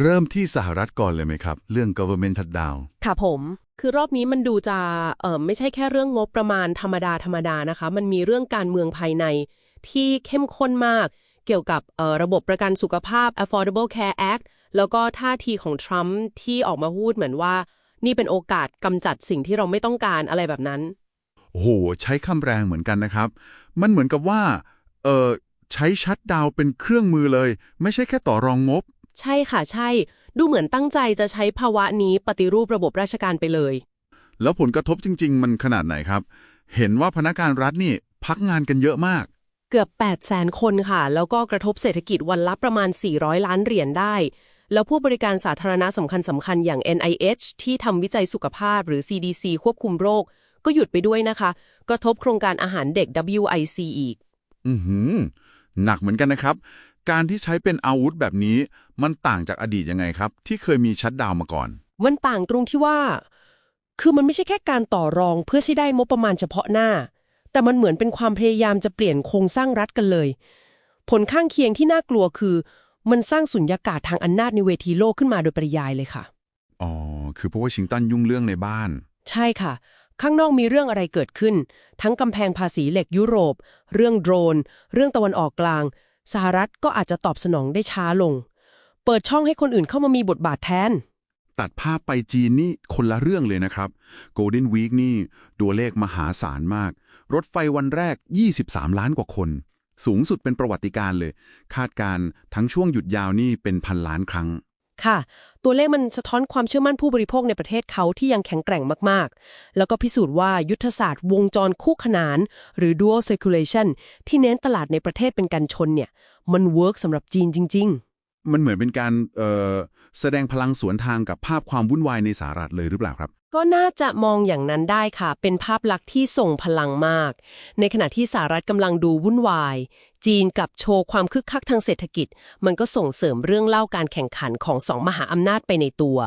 เริ่มที่สหรัฐก่อนเลยไหมครับ เรื่อง government shutdown ค่ะผม คือรอบนี้มันดูจะเอ่อไม่ใช่แค่เรื่องงบประมาณธรรมดาธรรมดานะคะ มันมีเรื่องการเมืองภายในที่เข้มข้นมาก เกี่ยวกับเอ่อระบบประกันสุขภาพ Affordable Care Act แล้วก็ท่าทีของทรัมป์ที่ออกมาพูดเหมือนว่า นี่เป็นโอกาสกำจัดสิ่งที่เราไม่ต้องการอะไรแบบนั้นโอ้โหใช้คำแรงเหมือนกันนะครับ มันเหมือนกับว่าเออใช้ชัดดาวน์เป็นเครื่องมือเลย ไม่ใช่แค่ต่อรองงบ ใช่ค่ะใช่ ดูเหมือนตั้งใจจะใช้ภาวะนี้ปฏิรูประบบราชการไปเลย แล้วผลกระทบจริง ๆ มันขนาดไหนครับ เห็นว่าพนักงานรัฐนี่พักงานกันเยอะมาก เกือบ 8 0 0แสนคนค่ะ แล้วก็กระทบเศรษฐกิจวันละประมาณ 400 ล้านเหรียญได้ แล้วผู้บริการสาธารณะสำคัญสำคัญอย่าง NIH ที่ทำวิจัยสุขภาพหรือ CDC ควบคุมโรค ก็หยุดไปด้วยนะคะ กระทบโครงการอาหารเด็ก WIC อีก อือหือ หนักเหมือนกันนะครับ การที่ใช้เป็นอาวุธแบบนี้ มันต่างจากอดีตยังไงครับ ที่เคยมีชัดดาวน์มาก่อน มันต่างตรงที่ว่า คือมันไม่ใช่แค่การต่อรองเพื่อให้ได้งบประมาณเฉพาะหน้า แต่มันเหมือนเป็นความพยายามจะเปลี่ยนโครงสร้างรัฐกันเลย ผลข้างเคียงที่น่ากลัวคือ มันสร้างสุญญากาศทางอำนาจในเวทีโลกขึ้นมาโดยปริยายเลยค่ะอ๋อคือเพราะว่าชิงตันยุ่งเรื่องในบ้าน ใช่ค่ะข้างนอกมีเรื่องอะไรเกิดขึ้น ทั้งกำแพงภาษีเหล็กยุโรป เรื่องโดรน เรื่องตะวันออกกลาง สหรัฐก็อาจจะตอบสนองได้ช้าลง เปิดช่องให้คนอื่นเข้ามามีบทบาทแทน ตัดภาพไปจีนนี่คนละเรื่องเลยนะครับ Golden Week นี่ตัวเลขมหาศาลมาก รถไฟวันแรก 23 ล้านกว่าคน สูงสุดเป็นประวัติการเลย คาดการณ์ทั้งช่วงหยุดยาวนี่เป็นพันล้านครั้ง ค่ะ ตัวเลขมันสะท้อนความเชื่อมั่นผู้บริโภคในประเทศเขาที่ยังแข็งแกร่งมาก ๆ แล้วก็พิสูจน์ว่ายุทธศาสตร์วงจรคู่ขนาน หรือ dual circulation ที่เน้นตลาดในประเทศเป็นการชนเนี่ย มันเวิร์กสำหรับจีนจริง ๆ มันเหมือนเป็นการแสดงพลังสวนทางกับภาพความวุ่นวายในสหรัฐเลยหรือเปล่าครับ ก็น่าจะมองอย่างนั้นได้ค่ะ เป็นภาพลักษณ์ที่ส่งพลังมาก ในขณะที่สหรัฐกำลังดูวุ่นวาย จีนกับโชว์ความคึกคักทางเศรษฐกิจ มันก็ส่งเสริมเรื่องเล่าการแข่งขันของสองมหาอำนาจไปในตัว